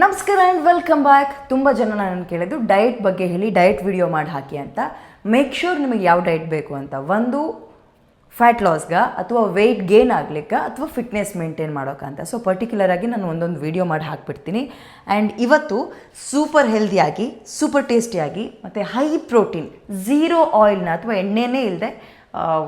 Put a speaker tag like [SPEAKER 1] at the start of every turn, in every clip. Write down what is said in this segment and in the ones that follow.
[SPEAKER 1] ನಮಸ್ಕಾರ and welcome back ತುಂಬ ಜನ ನಾನು ಕೇಳಿದ್ದು ಡಯಟ್ ಬಗ್ಗೆ ಹೇಳಿ ಡಯಟ್ ವಿಡಿಯೋ ಮಾಡಿ ಹಾಕಿ ಅಂತ. ಮೇಕ್ ಶೂರ್ ನಿಮಗೆ ಯಾವ ಡಯಟ್ ಬೇಕು ಅಂತ. ಒಂದು ಫ್ಯಾಟ್ ಲಾಸ್ಗ ಅಥವಾ ವೆಯ್ಟ್ ಗೇನ್ ಆಗ್ಲಿಕ್ಕೆ, ಅಥವಾ ಫಿಟ್ನೆಸ್ ಮೇಂಟೈನ್ ಮಾಡೋಕ್ಕಂತ ಸೊ ಪರ್ಟಿಕ್ಯುಲರ್ ಆಗಿ ನಾನು ಒಂದೊಂದು ವಿಡಿಯೋ ಮಾಡಿ ಹಾಕ್ಬಿಡ್ತೀನಿ. ಆ್ಯಂಡ್ ಇವತ್ತು ಸೂಪರ್ ಹೆಲ್ದಿಯಾಗಿ ಸೂಪರ್ ಟೇಸ್ಟಿಯಾಗಿ ಮತ್ತು ಹೈ ಪ್ರೋಟೀನ್ ಝೀರೋ ಆಯಿಲ್ನ ಅಥವಾ ಎಣ್ಣೆನೇ ಇಲ್ಲದೆ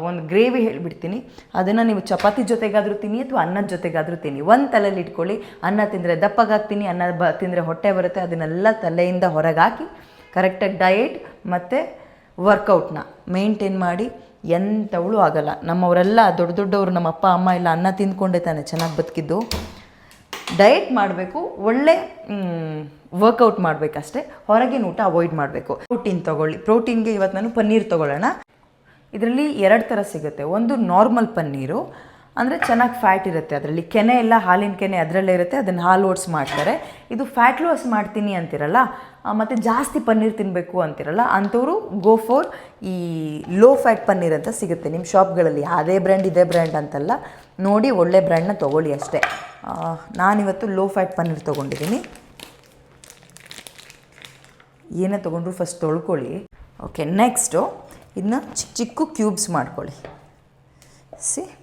[SPEAKER 1] ಒಂದು ಗ್ರೇವಿ ಹೇಳಿಬಿಡ್ತೀನಿ. ಅದನ್ನು ನೀವು ಚಪಾತಿ ಜೊತೆಗಾದರೂ ತಿನ್ನಿ ಅಥವಾ ಅನ್ನದ ಜೊತೆಗಾದರೂ ತಿನ್ನಿ. ಒಂದು ತಲೆಯಲ್ಲಿ ಇಟ್ಕೊಳ್ಳಿ. ಅನ್ನ ತಿಂದರೆ ದಪ್ಪಗಾಗ್ತೀನಿ ಅನ್ನ ಬ, ತಿಂದರೆ ಹೊಟ್ಟೆ ಬರುತ್ತೆ. ಅದನ್ನೆಲ್ಲ ತಲೆಯಿಂದ ಹೊರಗೆ ಹಾಕಿ ಕರೆಕ್ಟಾಗಿ ಡಯೆಟ್ ಮತ್ತು ವರ್ಕೌಟ್ನ ಮೇಂಟೈನ್ ಮಾಡಿ ಎಂಥವಳು ಆಗಲ್ಲ. ನಮ್ಮವರೆಲ್ಲ ದೊಡ್ಡ ದೊಡ್ಡವರು, ನಮ್ಮ ಅಪ್ಪ, ಅಮ್ಮ ಇಲ್ಲ ಅನ್ನ ತಿಂದ್ಕೊಂಡೇ ತಾನೆ ಚೆನ್ನಾಗಿ ಬದುಕಿದ್ದು. ಡಯೆಟ್ ಮಾಡಬೇಕು. ಒಳ್ಳೆ ವರ್ಕೌಟ್ ಮಾಡಬೇಕಷ್ಟೇ. ಹೊರಗಿನ ಊಟ ಅವಾಯ್ಡ್ ಮಾಡಬೇಕು. ಪ್ರೋಟೀನ್ ತೊಗೊಳ್ಳಿ. ಪ್ರೋಟೀನ್ಗೆ ಇವತ್ತು ನಾನು ಪನ್ನೀರ್ ತೊಗೊಳ್ಳೋಣ. ಇದರಲ್ಲಿ ಎರಡು ಥರ ಸಿಗುತ್ತೆ. ಒಂದು ನಾರ್ಮಲ್ ಪನ್ನೀರು, ಅಂದರೆ ಚೆನ್ನಾಗಿ ಫ್ಯಾಟ್ ಇರುತ್ತೆ ಅದರಲ್ಲಿ. ಕೆನೆ ಎಲ್ಲ ಹಾಲಿನ ಕೆನೆ ಅದರಲ್ಲೇ ಇರುತ್ತೆ, ಅದನ್ನು ಹಾಲು ಓಟ್ಸ್ ಮಾಡ್ತಾರೆ. ಇದು ಫ್ಯಾಟ್ ಲಾಸ್ ಮಾಡ್ತೀನಿ ಅಂತಿರಲ್ಲ ಮತ್ತು ಜಾಸ್ತಿ ಪನ್ನೀರ್ ತಿನ್ನಬೇಕು ಅಂತಿರಲ್ಲ, ಅಂಥವರು ಗೋ ಫೋರ್ ಈ ಲೋ ಫ್ಯಾಟ್ ಪನ್ನೀರ್ ಅಂತ ಸಿಗುತ್ತೆ ನಿಮ್ಮ ಶಾಪ್ಗಳಲ್ಲಿ ಅದೇ ಬ್ರ್ಯಾಂಡ್ ಇದೇ ಬ್ರ್ಯಾಂಡ್ ಅಂತಲ್ಲ, ನೋಡಿ ಒಳ್ಳೆ ಬ್ರ್ಯಾಂಡ್ನ ತೊಗೊಳ್ಳಿ ಅಷ್ಟೇ. ನಾನಿವತ್ತು ಲೋ ಫ್ಯಾಟ್ ಪನ್ನೀರ್ ತೊಗೊಂಡಿದ್ದೀನಿ. ಏನೇ ತೊಗೊಂಡ್ರು ಫಸ್ಟ್ ತೊಳ್ಕೊಳ್ಳಿ. ಓಕೆ ನೆಕ್ಸ್ಟು ಇದನ್ನ ಚಿಕ್ಕ ಚಿಕ್ಕ ಕ್ಯೂಬ್ಸ್ ಮಾಡ್ಕೊಳ್ಳಿ. ಸಿ.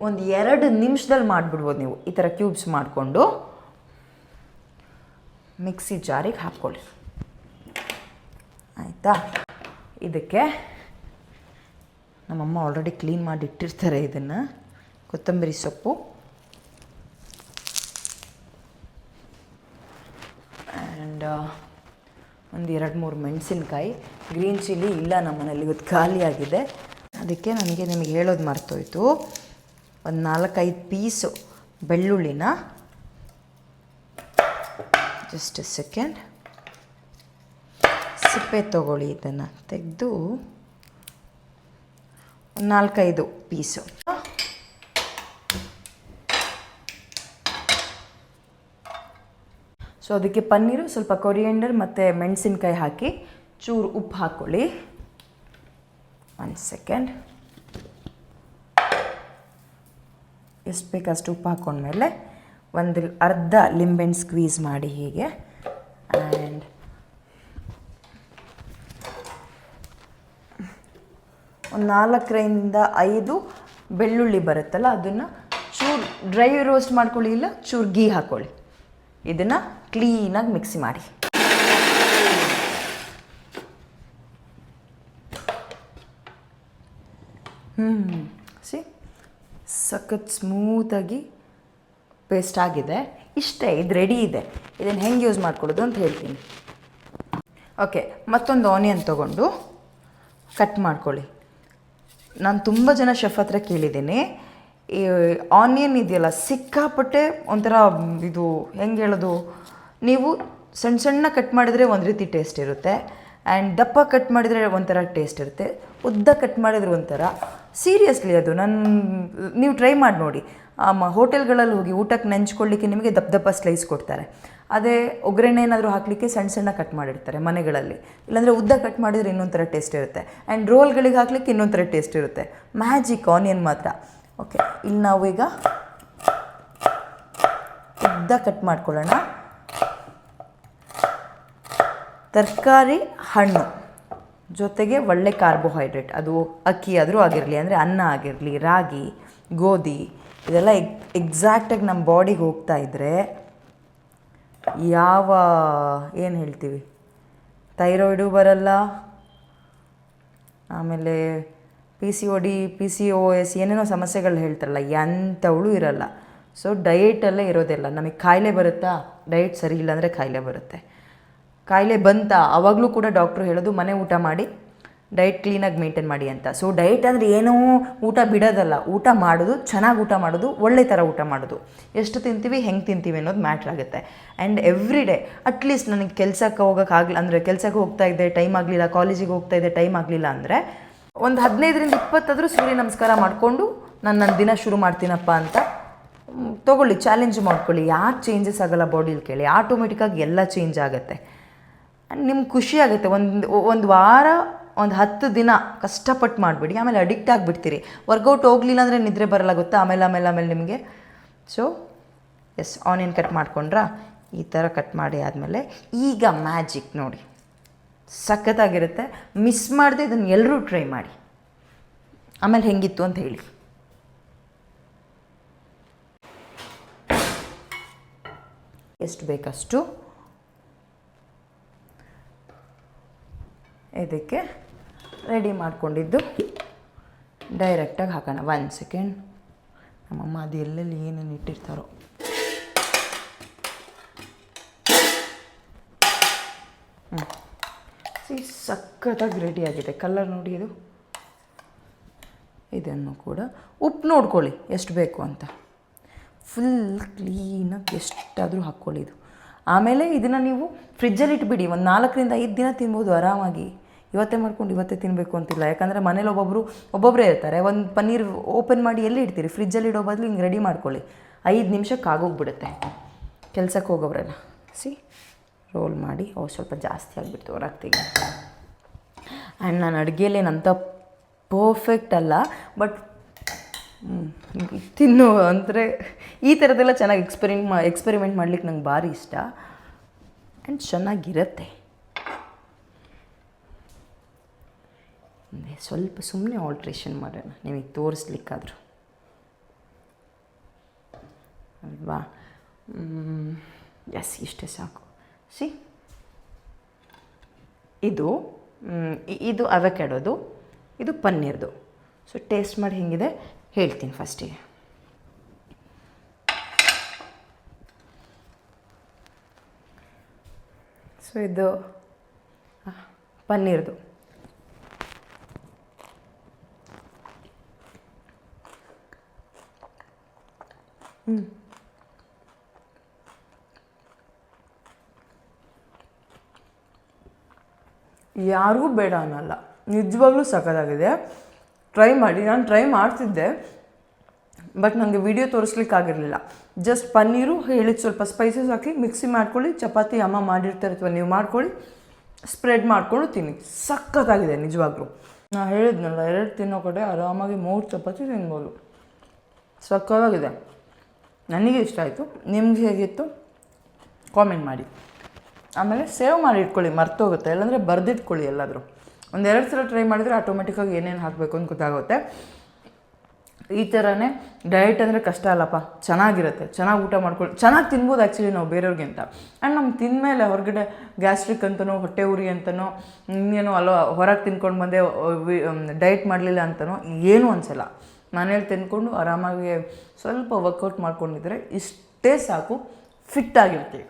[SPEAKER 1] ಒಂದು ಎರಡು ನಿಮಿಷದಲ್ಲಿ ಮಾಡಿಬಿಡ್ಬೋದು ನೀವು ಈ ಥರ ಕ್ಯೂಬ್ಸ್ ಮಾಡಿಕೊಂಡು. ಮಿಕ್ಸಿ ಜಾರಿಗೆ ಹಾಕ್ಕೊಳ್ಳಿ. ಆಯಿತಾ? ಇದಕ್ಕೆ ನಮ್ಮಮ್ಮ ಆಲ್ರೆಡಿ ಕ್ಲೀನ್ ಮಾಡಿ ಇಟ್ಟಿರ್ತಾರೆ ಇದನ್ನು. ಕೊತ್ತಂಬರಿ ಸೊಪ್ಪು. ಆ್ಯಂಡ್ ಒಂದು ಎರಡು ಮೂರು ಮೆಣಸಿನ್ಕಾಯಿ ಗ್ರೀನ್ ಚಿಲ್ಲಿ ಇಲ್ಲ ನಮ್ಮ ಮನೇಲಿ ಇವತ್ತು ಖಾಲಿಯಾಗಿದೆ. ಅದಕ್ಕೆ ನನಗೆ ನಿಮಗೆ ಹೇಳೋದು ಮರ್ತೋಯ್ತು. ಒಂದು ನಾಲ್ಕೈದು ಪೀಸು ಬೆಳ್ಳುಳ್ಳಿನ. ಜಸ್ಟ್ ಸೆಕೆಂಡ್ ಸಿಪ್ಪೆ ತಗೊಳ್ಳಿ ಇದನ್ನು ತೆಗೆದು. ಒಂದು ನಾಲ್ಕೈದು ಪೀಸು. ಸೊ ಅದಕ್ಕೆ ಪನ್ನೀರು, ಸ್ವಲ್ಪ ಕೊರಿಯಂಡರ್ ಮತ್ತು ಮೆಣಸಿನ್ಕಾಯಿ ಹಾಕಿ, ಚೂರು ಉಪ್ಪು ಹಾಕ್ಕೊಳ್ಳಿ ಒನ್ ಸೆಕೆಂಡ್ ಎಷ್ಟು ಬೇಕಷ್ಟು ಉಪ್ಪು ಹಾಕ್ಕೊಂಡ್ಮೇಲೆ ಒಂದು ಅರ್ಧ ಲಿಂಬೆಹಣ್ಣು ಸ್ಕ್ವೀಸ್ ಮಾಡಿ ಹೀಗೆ. ಆ್ಯಂಡ್ ಒಂದು ನಾಲ್ಕರಿಂದ ಐದು ಬೆಳ್ಳುಳ್ಳಿ ಬರುತ್ತಲ್ಲ, ಅದನ್ನು ಚೂರು ಡ್ರೈ ರೋಸ್ಟ್ ಮಾಡ್ಕೊಳ್ಳಿ ಇಲ್ಲ, ಚೂರು ಗೀ ಹಾಕ್ಕೊಳ್ಳಿ ಇದನ್ನು ಕ್ಲೀನಾಗಿ ಮಿಕ್ಸಿ ಮಾಡಿ. ಹ್ಞೂ ಸಿ, ಸಖತ್ ಸ್ಮೂತಾಗಿ ಪೇಸ್ಟ್ ಆಗಿದೆ. ಇಷ್ಟೇ, ಇದು ರೆಡಿ ಇದೆ. ಇದನ್ನು ಹೆಂಗೆ ಯೂಸ್ ಮಾಡ್ಕೊಳ್ಳೋದು ಅಂತ ಹೇಳ್ತೀನಿ. ಓಕೆ ಮತ್ತೊಂದು ಆನಿಯನ್ ತೊಗೊಂಡು ಕಟ್ ಮಾಡ್ಕೊಳ್ಳಿ. ನಾನು ತುಂಬ ಜನ ಶೆಫ್ ಹತ್ರ ಕೇಳಿದ್ದೀನಿ. ಆನಿಯನ್ ಇದೆಯಲ್ಲ, ಸಿಕ್ಕಾಪಟ್ಟೆ ಒಂಥರ ಇದು, ಹೆಂಗೆ ಹೇಳೋದು? ನೀವು ಸಣ್ಣ ಸಣ್ಣ ಕಟ್ ಮಾಡಿದರೆ ಒಂದು ರೀತಿ ಟೇಸ್ಟ್ ಇರುತ್ತೆ. ಆ್ಯಂಡ್ ದಪ್ಪ ಕಟ್ ಮಾಡಿದರೆ ಒಂಥರ ಟೇಸ್ಟ್ ಇರುತ್ತೆ. ಉದ್ದ ಕಟ್ ಮಾಡಿದ್ರೆ ಒಂಥರ. ಸೀರಿಯಸ್ಲಿ ಅದು ನನ್ನ ನೀವು ಟ್ರೈ ಮಾಡಿ ನೋಡಿ. ಹೋಟೆಲ್ಗಳಲ್ಲಿ ಹೋಗಿ ಊಟಕ್ಕೆ ನೆಂಚ್ಕೊಳ್ಳಿಕ್ಕೆ ನಿಮಗೆ ದಪ್ಪ ದಪ್ಪ ಸ್ಲೈಸ್ ಕೊಡ್ತಾರೆ. ಅದೇ ಒಗ್ಗರಣೆ ಏನಾದರೂ ಹಾಕಲಿಕ್ಕೆ ಸಣ್ಣ ಸಣ್ಣ ಕಟ್ ಮಾಡಿರ್ತಾರೆ ಮನೆಗಳಲ್ಲಿ. ಇಲ್ಲಾಂದರೆ ಉದ್ದ ಕಟ್ ಮಾಡಿದರೆ ಇನ್ನೊಂದು ಥರ ಟೇಸ್ಟ್ ಇರುತ್ತೆ ಆ್ಯಂಡ್ ರೋಲ್ಗಳಿಗೆ ಹಾಕ್ಲಿಕ್ಕೆ ಇನ್ನೊಂದು ಥರ ಟೇಸ್ಟ್ ಇರುತ್ತೆ. ಮ್ಯಾಜಿಕ್ ಆನಿಯನ್ ಮಾತ್ರ. ಓಕೆ ಇಲ್ಲಿ ನಾವು ಈಗ ಉದ್ದ ಕಟ್ ಮಾಡ್ಕೊಳ್ಳೋಣ. ತರಕಾರಿ ಹಣ್ಣು ಜೊತೆಗೆ ಒಳ್ಳೆ ಕಾರ್ಬೋಹೈಡ್ರೇಟ್, ಅದು ಅಕ್ಕಿ ಆದರೂ ಆಗಿರಲಿ, ಅಂದರೆ ಅನ್ನ ಆಗಿರಲಿ, ರಾಗಿ, ಗೋಧಿ, ಇದೆಲ್ಲ ಎಕ್ ಎಕ್ಸಾಕ್ಟಾಗಿ ನಮ್ಮ ಬಾಡಿಗೆ ಹೋಗ್ತಾ ಇದ್ದರೆ ಯಾವ, ಏನು ಹೇಳ್ತೀವಿ? ಥೈರಾಯ್ಡು ಬರಲ್ಲ, ಆಮೇಲೆ P C O D P C O S ಏನೇನೋ ಸಮಸ್ಯೆಗಳು ಹೇಳ್ತಾರಲ್ಲ, ಎಂಥವಳು ಇರಲ್ಲ. ಸೊ ಡಯೆಟಲ್ಲೇ ಇರೋದಿಲ್ಲ ನಮಗೆ ಕಾಯಿಲೆ ಬರುತ್ತಾ? ಡಯೆಟ್ ಸರಿ ಇಲ್ಲ ಅಂದರೆ ಕಾಯಿಲೆ ಬರುತ್ತೆ. ಕಾಯಿಲೆ ಬಂತ ಆವಾಗಲೂ ಕೂಡ ಡಾಕ್ಟ್ರು ಹೇಳೋದು ಮನೆ ಊಟ ಮಾಡಿ ಡಯಟ್ ಕ್ಲೀನಾಗಿ ಮೇಂಟೈನ್ ಮಾಡಿ ಅಂತ. ಸೊ ಡಯಟ್ ಅಂದರೆ ಏನೂ ಊಟ ಬಿಡೋದಲ್ಲ, ಊಟ ಮಾಡೋದು, ಚೆನ್ನಾಗಿ ಊಟ ಮಾಡೋದು, ಒಳ್ಳೆ ಥರ ಊಟ ಮಾಡೋದು. ಎಷ್ಟು ತಿಂತೀವಿ, ಹೆಂಗೆ ತಿಂತೀವಿ ಅನ್ನೋದು ಮ್ಯಾಟ್ರ್ ಆಗುತ್ತೆ. ಆ್ಯಂಡ್ ಎವ್ರಿ ಡೇ ಅಟ್ಲೀಸ್ಟ್ ನನಗೆ ಕೆಲಸಕ್ಕೆ ಹೋಗೋಕ್ಕಾಗಲಿ ಅಂದರೆ ಕೆಲಸಕ್ಕೆ ಹೋಗ್ತಾ ಇದ್ದೆ ಟೈಮ್ ಆಗಲಿಲ್ಲ ಕಾಲೇಜಿಗೆ ಹೋಗ್ತಾ ಇದ್ದೆ ಟೈಮ್ ಆಗಲಿಲ್ಲ ಅಂದರೆ, ಒಂದು ಹದಿನೈದರಿಂದ ಇಪ್ಪತ್ತಾದರೂ ಸೂರ್ಯ ನಮಸ್ಕಾರ ಮಾಡಿಕೊಂಡು, ನಾನು ನನ್ನ ದಿನ ಶುರು ಮಾಡ್ತೀನಪ್ಪ ಅಂತ ತೊಗೊಳ್ಳಿ ಚಾಲೆಂಜ್ ಮಾಡ್ಕೊಳ್ಳಿ. ಯಾಕೆ ಚೇಂಜಸ್ ಆಗಲ್ಲ ಬಾಡಿಲಿ ಕೇಳಿ. ಆಟೋಮೆಟಿಕ್ಕಾಗಿ ಎಲ್ಲ ಚೇಂಜ್ ಆಗುತ್ತೆ. ನಿಮ್ಗೆ ಖುಷಿ ಆಗುತ್ತೆ. ಒಂದು ಒಂದು ವಾರ, ಒಂದು ಹತ್ತು ದಿನ ಕಷ್ಟಪಟ್ಟು ಮಾಡಿಬಿಡಿ. ಆಮೇಲೆ ಅಡಿಕ್ಟ್ ಆಗಿಬಿಡ್ತೀರಿ. ವರ್ಕೌಟ್ ಹೋಗಲಿಲ್ಲ ಅಂದರೆ ನಿದ್ರೆ ಬರಲ್ಲ ಗೊತ್ತಾ? ಆಮೇಲೆ ಆಮೇಲೆ ಆಮೇಲೆ ನಿಮಗೆ. ಸೊ ಎಸ್ ಆನಿಯನ್ ಕಟ್ ಮಾಡ್ಕೊಂಡ್ರಾ? ಈ ಥರ ಕಟ್ ಮಾಡಿ ಆದಮೇಲೆ ಈಗ ಮ್ಯಾಜಿಕ್ ನೋಡಿ. ಸಖತ್ತಾಗಿರುತ್ತೆ. ಮಿಸ್ ಮಾಡಿದೆ ಇದನ್ನು ಎಲ್ಲರೂ ಟ್ರೈ ಮಾಡಿ. ಆಮೇಲೆ ಹೆಂಗಿತ್ತು ಅಂತ ಹೇಳಿ. ಎಷ್ಟು ಬೇಕಷ್ಟು ಇದಕ್ಕೆ ರೆಡಿ ಮಾಡಿಕೊಂಡಿದ್ದು. ಡೈರೆಕ್ಟಾಗಿ ಹಾಕೋಣ. ಒನ್ ಸೆಕೆಂಡ್ ನಮ್ಮಮ್ಮ ಅದು ಎಲ್ಲೆಲ್ಲಿ ಏನೇನು ಇಟ್ಟಿರ್ತಾರೋ. ಹ್ಞೂ ಸಿ ಸಖತ್ತಾಗಿ ರೆಡಿ ಆಗಿದೆ. ಕಲರ್ ನೋಡಿ ಇದು. ಇದನ್ನು ಕೂಡ ಉಪ್ಪು ನೋಡ್ಕೊಳ್ಳಿ. ಎಷ್ಟು ಬೇಕು ಅಂತ. ಫುಲ್ ಕ್ಲೀನಾಗಿ ಎಷ್ಟಾದರೂ ಹಾಕ್ಕೊಳ್ಳಿ ಇದು. ಆಮೇಲೆ ಇದನ್ನು ನೀವು ಫ್ರಿಜ್ಜಲ್ಲಿ ಇಟ್ಬಿಡಿ. ಒಂದು ನಾಲ್ಕರಿಂದ ಐದು ದಿನ ತಿನ್ಬೋದು ಆರಾಮಾಗಿ. ಇವತ್ತೇ ಮಾಡ್ಕೊಂಡು ಇವತ್ತೇ ತಿನ್ನಬೇಕು ಅಂತಿಲ್ಲ. ಯಾಕಂದರೆ ಮನೇಲಿ ಒಬ್ಬೊಬ್ಬರು ಒಬ್ಬೊಬ್ಬರೇ ಇರ್ತಾರೆ. ಒಂದು ಪನ್ನೀರ್ ಓಪನ್ ಮಾಡಿ ಎಲ್ಲಿ ಇಡ್ತೀರಿ? ಫ್ರಿಜ್ಜಲ್ಲಿ ಇಡೋ ಬದಲು ಹಿಂಗೆ ರೆಡಿ ಮಾಡ್ಕೊಳ್ಳಿ. ಐದು ನಿಮಿಷಕ್ಕೆ ಆಗೋಗ್ಬಿಡುತ್ತೆ ಕೆಲಸಕ್ಕೆ ಹೋಗೋವ್ರೆಲ್ಲ ಸಿ ರೋಲ್ ಮಾಡಿ. ಅವು ಸ್ವಲ್ಪ ಜಾಸ್ತಿ ಆಗಿಬಿಡ್ತು. ಹೊರಗೆ ತೆಗಿ ಆ್ಯಂಡ್ ನಾನು ಅಡುಗೆಯಲ್ಲೇನಂತ ಪರ್ಫೆಕ್ಟ್ ಅಲ್ಲ. ಬಟ್ ತಿನ್ನು ಅಂದರೆ ಈ ಥರದ್ದೆಲ್ಲ ಚೆನ್ನಾಗಿ ಎಕ್ಸ್ಪೆರಿಮೆಂಟ್ ಮಾ ಎಕ್ಸ್ಪೆರಿಮೆಂಟ್ ಮಾಡ್ಲಿಕ್ಕೆ ನಂಗೆ ಭಾರಿ ಇಷ್ಟ. ಆ್ಯಂಡ್ ಚೆನ್ನಾಗಿರುತ್ತೆ. ಅಂದರೆ ಸ್ವಲ್ಪ ಸುಮ್ಮನೆ ಆಲ್ಟ್ರೇಷನ್ ಮಾಡೋಣ. ನಿಮಗೆ ತೋರಿಸ್ಲಿಕ್ಕಾದರೂ. ಅಲ್ವಾ? ಎಸ್ ಇಷ್ಟೇ ಸಾಕು. ಸಿ ಇದು ಇದು ಅವೆ ಇದು ಅವಕ್ಯಾಡೋದು ಇದು ಪನ್ನೀರ್ದು. ಸೊ ಟೇಸ್ಟ್ ಮಾಡಿ ಹೇಗಿದೆ? ಹೇಳ್ತೀನಿ ಫಸ್ಟಿಗೆ ಸೊ ಇದು ಆ, ಯಾರಿಗೂ ಬೇಡ ಅನ್ನಲ್ಲ. ನಿಜವಾಗ್ಲೂ ಸಖತ್ತಾಗಿದೆ. ಟ್ರೈ ಮಾಡಿ. ನಾನು ಟ್ರೈ ಮಾಡ್ತಿದ್ದೆ. ಬಟ್ ನನಗೆ ವಿಡಿಯೋ ತೋರಿಸ್ಲಿಕ್ಕಾಗಿರಲಿಲ್ಲ ಜಸ್ಟ್ ಪನ್ನೀರು ಹೇಳಿದ ಸ್ವಲ್ಪ ಸ್ಪೈಸಸ್ ಹಾಕಿ ಮಿಕ್ಸಿ ಮಾಡ್ಕೊಳ್ಳಿ. ಚಪಾತಿ ಅಮ್ಮ ಮಾಡಿರ್ತಾರೆ ಅಥವಾ ನೀವು ಮಾಡ್ಕೊಳ್ಳಿ. ಸ್ಪ್ರೆಡ್ ಮಾಡಿಕೊಂಡು ತಿನ್ನಿ. ಸಖತ್ತಾಗಿದೆ ನಿಜವಾಗ್ಲೂ. ನಾನು ಹೇಳಿದ್ನಲ್ಲ, ಎರಡು ತಿನ್ನೋ ಕಡೆ ಆರಾಮಾಗಿ ಮೂರು ಚಪಾತಿ ತಿನ್ಬೋದು. ಸಖತ್ತಾಗಿದೆ. ನನಗೆ ಇಷ್ಟ ಆಯಿತು. ನಿಮ್ಗೆ ಹೇಗಿತ್ತು? ಕಾಮೆಂಟ್ ಮಾಡಿ. ಆಮೇಲೆ ಸೇವ್ ಮಾಡಿ ಇಟ್ಕೊಳ್ಳಿ ಮರ್ತೋಗುತ್ತೆ ಇಲ್ಲಾಂದರೆ ಬರೆದಿಟ್ಕೊಳ್ಳಿ ಎಲ್ಲಾದರೂ. ಒಂದೆರಡು ಸಲ ಟ್ರೈ ಮಾಡಿದರೆ ಆಟೋಮೆಟಿಕ್ಕಾಗಿ ಏನೇನು ಹಾಕಬೇಕು ಅಂತ ಗೊತ್ತಾಗುತ್ತೆ. ಈ ಥರನೇ ಡಯಟ್ ಅಂದರೆ ಕಷ್ಟ ಅಲ್ಲಪ್ಪ. ಚೆನ್ನಾಗಿರುತ್ತೆ. ಚೆನ್ನಾಗಿ ಊಟ ಮಾಡ್ಕೊಳ್ಳಿ ಚೆನ್ನಾಗಿ ತಿನ್ಬೋದು ಆ್ಯಕ್ಚುಲಿ ನಾವು ಬೇರೆಯವ್ರಿಗಿಂತ ಆ್ಯಂಡ್ ನಮ್ಮ ತಿಂದಮೇಲೆ ಹೊರಗಡೆ ಗ್ಯಾಸ್ಟ್ರಿಕ್ ಅಂತನೋ, ಹೊಟ್ಟೆ ಉರಿ ಅಂತನೋ, ಇನ್ನೇನೋ ಅಲ್ಲೋ ಹೊರಗೆ ತಿನ್ಕೊಂಡು ಬಂದೆ ಡಯಟ್ ಮಾಡಲಿಲ್ಲ ಅಂತನೋ, ಏನೂ ಅನಿಸಲ್ಲ. ಮನೇಲಿ ತಿನ್ಕೊಂಡು ಆರಾಮಾಗಿ ಸ್ವಲ್ಪ ವರ್ಕೌಟ್ ಮಾಡ್ಕೊಂಡಿದ್ರೆ ಇಷ್ಟೇ ಸಾಕು ಫಿಟ್ ಆಗಿರ್ತೀವಿ.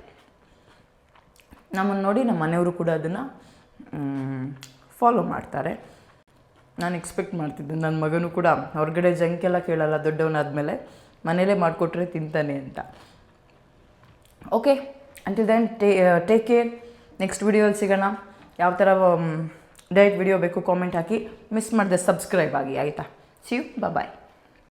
[SPEAKER 1] ನಮ್ಮನ್ನು ನೋಡಿ ನಮ್ಮ ಮನೆಯವರು ಕೂಡ ಅದನ್ನು ಫಾಲೋ ಮಾಡ್ತಾರೆ. ನಾನು ಎಕ್ಸ್ಪೆಕ್ಟ್ ಮಾಡ್ತಿದ್ದೆ ನನ್ನ ಮಗನೂ ಕೂಡ ಹೊರಗಡೆ ಜಂಕ್ ಎಲ್ಲ ಕೇಳಲ್ಲ, ದೊಡ್ಡವನಾದಮೇಲೆ ಮನೇಲೇ ಮಾಡಿಕೊಟ್ರೆ ತಿಂತಾನೆ ಅಂತ. Okay until then take care next ವಿಡಿಯೋಲ್ಲಿ ಸಿಗೋಣ. ಯಾವ ಥರ ಡಯಟ್ ವಿಡಿಯೋ ಬೇಕು ಕಾಮೆಂಟ್ ಹಾಕಿ. ಮಿಸ್ ಮಾಡಿದೆ ಸಬ್ಸ್ಕ್ರೈಬ್ ಆಗಿ, ಆಯಿತಾ? See you. Bye bye.